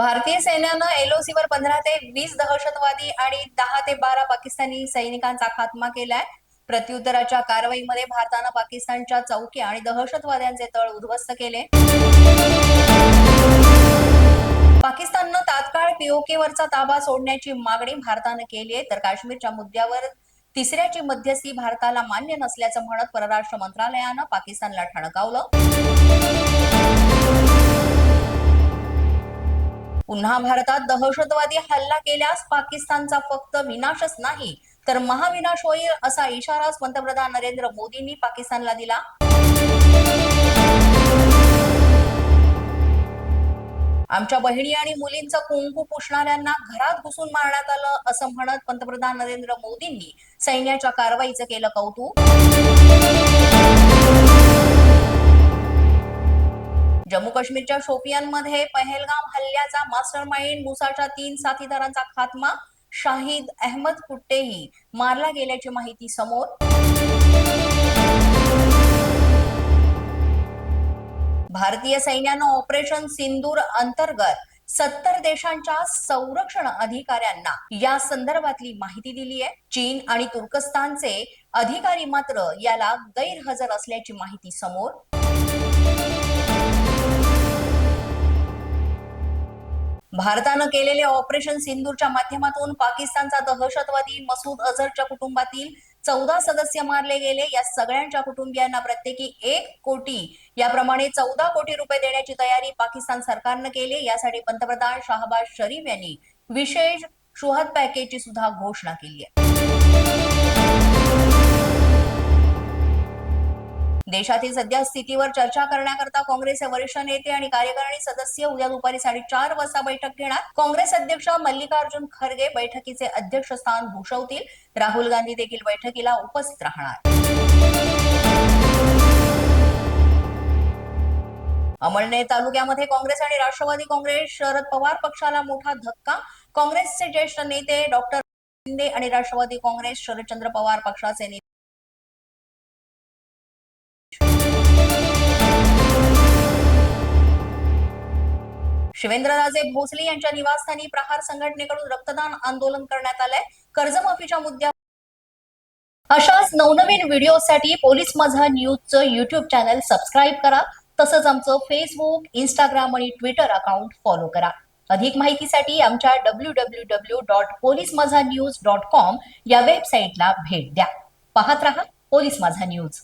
भारतीय सैन्यानं एलओसी वर पंधरा ते वीस दहशतवादी आणि दहा ते बारा पाकिस्तानी सैनिकांचा खात्मा केलाय. प्रत्युत्तराच्या कारवाईमध्ये भारतानं पाकिस्तानच्या चौक्या आणि दहशतवाद्यांचे तळ उद्ध्वस्त केले. पाकिस्ताननं तात्काळ पीओके वरचा ताबा सोडण्याची मागणी भारतानं केली आहे. तर काश्मीरच्या मुद्द्यावर तिसऱ्याची मध्यस्थी भारताला मान्य नसल्याचं म्हणत परराष्ट्र मंत्रालयानं पाकिस्तानला ठणकावलं. पुन्हा भारतात दहशतवादी हल्ला केल्यास पाकिस्तानचा फक्त विनाशच नाही तर महाविनाश होईल असा इशारा पंतप्रधान नरेंद्र मोदींनी पाकिस्तानला दिला. आमच्या बहिणी आणि मुलींचं कुंकू पुसणाऱ्यांना घरात घुसून मारण्यात आलं असं म्हणत पंतप्रधान नरेंद्र मोदींनी सैन्याच्या कारवाईचं केलं कौतुक. काश्मीरच्या शोपियानमध्ये पहलगाम हल्ल्याचा मास्टर माइंड मुसाच्या तीन साथीदारांचा खात्मा. शाहिद अहमद कुट्टेही मारला गेल्याची माहिती समोर. भारतीय सैन्यानं ऑपरेशन सिंदूर अंतर्गत सत्तर देशांच्या संरक्षण अधिकाऱ्यांना या संदर्भातली माहिती दिली आहे. चीन आणि तुर्कस्तानचे अधिकारी मात्र याला गैरहजर असल्याची माहिती समोर. भारतानं केलेले ऑपरेशन सिंदूरच्या माध्यमातून पाकिस्तानचा दहशतवादी मसूद अझरच्या कुटुंबातील चौदा सदस्य मारले गेले. या सगळ्यांच्या कुटुंबियांना प्रत्येकी एक कोटी याप्रमाणे चौदा कोटी रुपये देण्याची तयारी पाकिस्तान सरकारनं केली. यासाठी पंतप्रधान शाहबाज शरीफ यांनी विशेष शुहद पॅकेजची सुद्धा घोषणा केली आहे. देशातील सध्या स्थितीवर चर्चा करण्याकरता काँग्रेसचे वरिष्ठ नेते आणि कार्यकारिणी सदस्य उद्या दुपारी साडेचार वाजता बैठक घेणार. काँग्रेस अध्यक्ष मल्लिकार्जुन खरगे बैठकीचे अध्यक्षस्थान भूषवतील. राहुल गांधी देखील बैठकीला उपस्थित राहणार. अमळनेर तालुक्यामध्ये काँग्रेस आणि राष्ट्रवादी काँग्रेस शरद पवार पक्षाला मोठा धक्का. काँग्रेसचे ज्येष्ठ नेते डॉक्टर शिंदे आणि राष्ट्रवादी काँग्रेस शरदचंद्र पवार पक्षाचे नेते शिवेंद्रराजे भोसले यांच्या निवासस्थानी प्रहार संघटनेकडून रक्तदान आंदोलन करण्यात आलंय. कर्जमाफीच्या मुद्द्यावर अशाच नवनवीन व्हिडिओसाठी पोलीस माझा न्यूजचं युट्यूब चॅनल सबस्क्राईब करा. तसंच आमचं फेसबुक इंस्टाग्राम आणि ट्विटर अकाउंट फॉलो करा. अधिक माहितीसाठी आमच्या W W W dot police Majha news dot com या वेबसाईटला भेट द्या. पाहत रहा पोलीस माझा न्यूज.